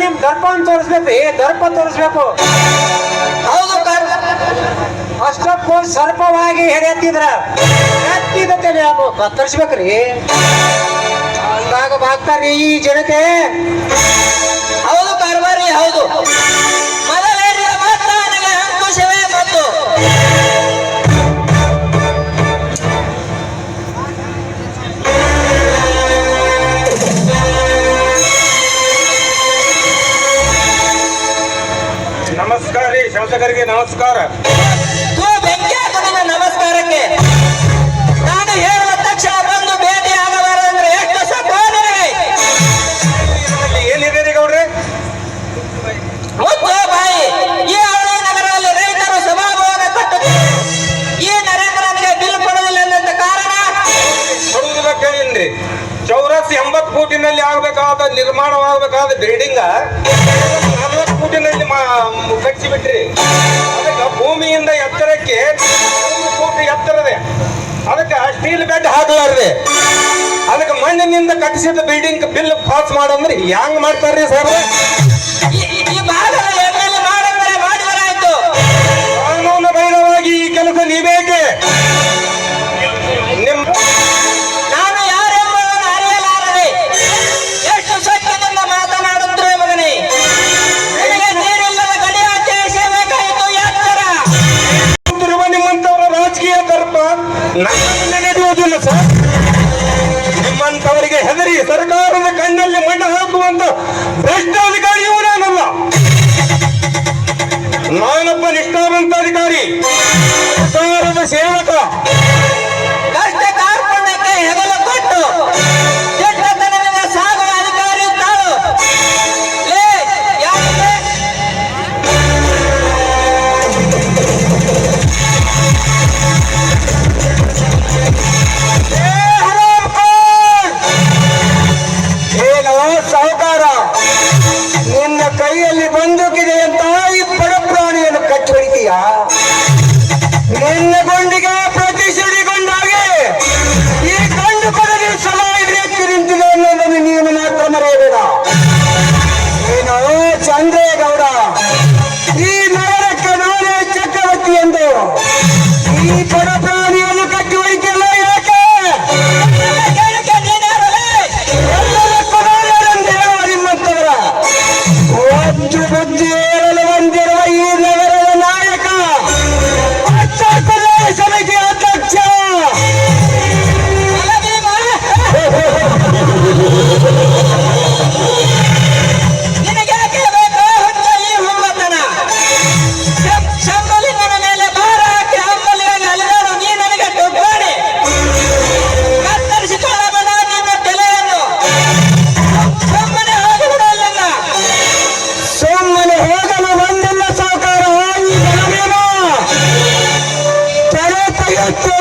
ತೋರಿಸ್ಬೇಕ್ರಿ ದರ್ಪ ತೋರಿಸ್ಬೇಕು. ಹೌದು ಅಷ್ಟಕ್ಕೂ ಸರ್ಪವಾಗಿ ಹೆಡೆತ್ತಿದ್ರ. ಎತ್ತಿದ ತಲೆ ಅದು ಕತ್ತರಿಸ್ಬೇಕ್ರಿ. ಅಂದಾಗ ಬಾಗ್ತಾರ್ರಿ ಈ ಜನತೆ. ಹೌದು ಕಾರ್ಬಾರಿ ಹೌದು. ಮೊದಲೇ ಮಾತ್ರ ನನಗೆ ಅಂಕುಶವೇ ಮತ್ತು ಶಾಸಕರಿಗೆ ನಮಸ್ಕಾರ. ನಮಸ್ಕಾರಕ್ಕೆ. ನಾನು ಹೇಳುವ ಚೌರಸ್ ಎಂಬತ್ ಫೂಟಿನಲ್ಲಿ ಆಗಬೇಕಾದ ನಿರ್ಮಾಣವಾಗಬೇಕಾದ ಬಿಲ್ಡಿಂಗ್ ನಲವತ್ತು ಫೂಟಿನಲ್ಲಿ ಕಟ್ಟಿಸಿ ಬಿಟ್ರಿ ಅದಕ್ಕೆ ಭೂಮಿಯಿಂದ ಎತ್ತರಕ್ಕೆ ಫೂಟ್ ಎತ್ತರದೆ ಅದಕ್ಕೆ ಸ್ಟೀಲ್ ಬೆಡ್ ಹಾಕಲಾರದೆ. ಅದಕ್ಕೆ ಮಣ್ಣಿನಿಂದ ಕಟ್ಟಿಸಿದ ಬಿಲ್ಡಿಂಗ್ ಬಿಲ್ ಪಾಸ್ ಮಾಡಂದ್ರೆ ಹೆಂಗ್ ಮಾಡ್ತಾರ್ರಿ ಸರ್ ಬಂದೂಕಿದೆ ಅಂತ ಈ ಬಡ ಪ್ರಾಣಿಯನ್ನು ಕಟ್ಟಿ ಹೊಡಿತೀಯ ನಿನ್ನ ಗುಂಡಿಗೆ ಈ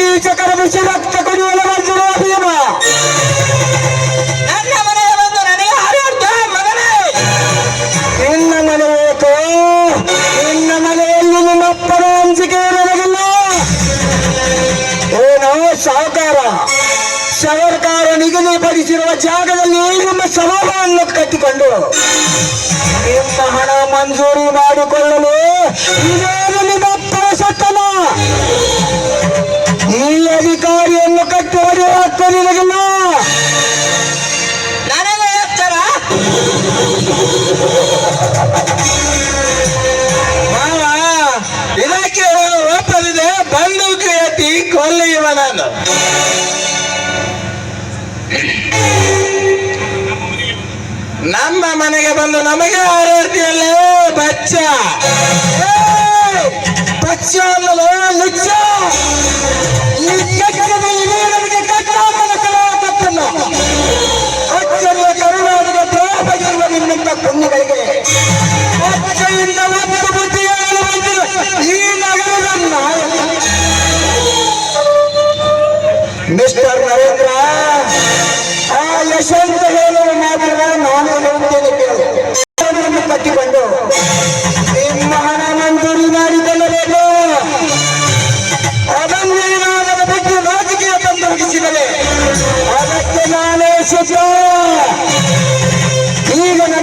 ನಿಮ್ಮಂತ ಕೀಚಕರ ಬಿಸಿ ರಕ್ತ ಕುಡಿಯುವ ಬಂದಿರುವ ಭೀಮ. ನನ್ನ ಮನೆಗೆ ಬಂದು ನನಗೆ ಹಾರಾಡ್ತಾ ಮಗನೇ. ನಿನ್ನ ಮನೆ ಏಕೋ ನಿನ್ನ ಮನೆಯಲ್ಲಿ ನಿಮ್ಮಪ್ಪನ ಅಂಜಿಕೆ ನನಗಿಲ್ಲ. ಏನೋ ಸಾಹುಕಾರ ಸರ್ಕಾರ ನಿಗದಿಪಡಿಸಿರುವ ಜಾಗದಲ್ಲಿ ನಿಮ್ಮ ಸಭಾವನ್ನು ಕಟ್ಟಿಕೊಂಡು. ನಿಮ್ಮ ಹಣ ಮಂಜೂರಿ ಮಾಡಿಕೊಳ್ಳಲು ಇದೇನು ನಿಮ್ಮಪ್ಪನ ಸತ್ತನ ಅಧಿಕಾರಿಯನ್ನು ಕಟ್ಟಿ ಹೊಡೆಯುವ ನನಗೆ ಎಚ್ಚರ? ಮಾವ ಇದಕ್ಕೆ ಒಪ್ಪದಿದೆ ಬಂದೂಕು ಎತ್ತಿ ಕೊಲ್ಲೆಯುವ ನಾನು. ನಮ್ಮ ಮನೆಗೆ ಬಂದು ನಮಗೆ ಆರೋಗ್ಯಲ್ಲೇ ಬಚ್ಚ. ಬಚ್ಚ ಅಲ್ಲ ಲುಚ್ಚ. ಮಿಸ್ಟರ್ ನರೇಂದ್ರ ಆ ಯಶವಂತ ಹೇಳುವ ಮಾತನ್ನ ನಾನು ಹೇಳುತ್ತೇನೆ ಕೇಳು ಕಟ್ಟಿಕೊಂಡು ನಿಮ್ಮ ಹಣ ಮಂಜೂರಿ ಮಾಡಿಕೊಳ್ಳಬೇಕು ಅದನ್ನೇನಾದರ ಬಗ್ಗೆ ರಾಜಕೀಯ ತಂದೊರಗಿಸಿದರೆ ಅದಕ್ಕೆ ನಾನೇ ಸುತ್ತ